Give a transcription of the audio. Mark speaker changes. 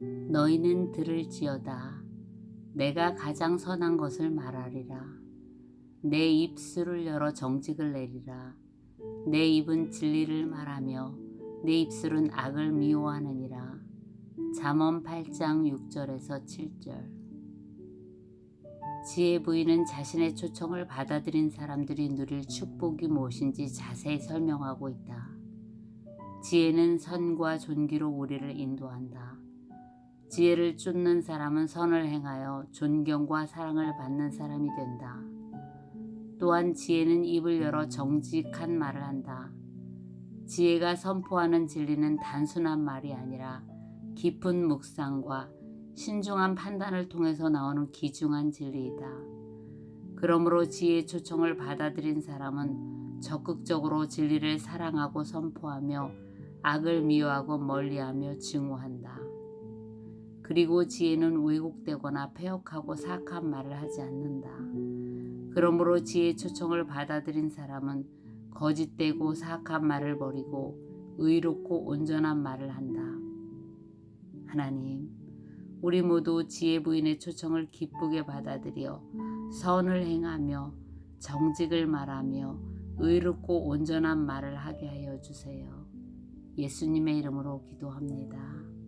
Speaker 1: 너희는 들을지어다. 내가 가장 선한 것을 말하리라. 내 입술을 열어 정직을 내리라. 내 입은 진리를 말하며 내 입술은 악을 미워하느니라. 잠언 8장 6절에서 7절. 지혜 부인은 자신의 초청을 받아들인 사람들이 누릴 축복이 무엇인지 자세히 설명하고 있다. 지혜는 선과 존귀로 우리를 인도한다. 지혜를 쫓는 사람은 선을 행하여 존경과 사랑을 받는 사람이 된다. 또한 지혜는 입을 열어 정직한 말을 한다. 지혜가 선포하는 진리는 단순한 말이 아니라 깊은 묵상과 신중한 판단을 통해서 나오는 귀중한 진리이다. 그러므로 지혜의 초청을 받아들인 사람은 적극적으로 진리를 사랑하고 선포하며 악을 미워하고 멀리하며 증오한다. 그리고 지혜는 왜곡되거나 폐역하고 사악한 말을 하지 않는다. 그러므로 지혜의 초청을 받아들인 사람은 거짓되고 사악한 말을 버리고 의롭고 온전한 말을 한다. 하나님, 우리 모두 지혜 부인의 초청을 기쁘게 받아들여 선을 행하며 정직을 말하며 의롭고 온전한 말을 하게 하여 주세요. 예수님의 이름으로 기도합니다.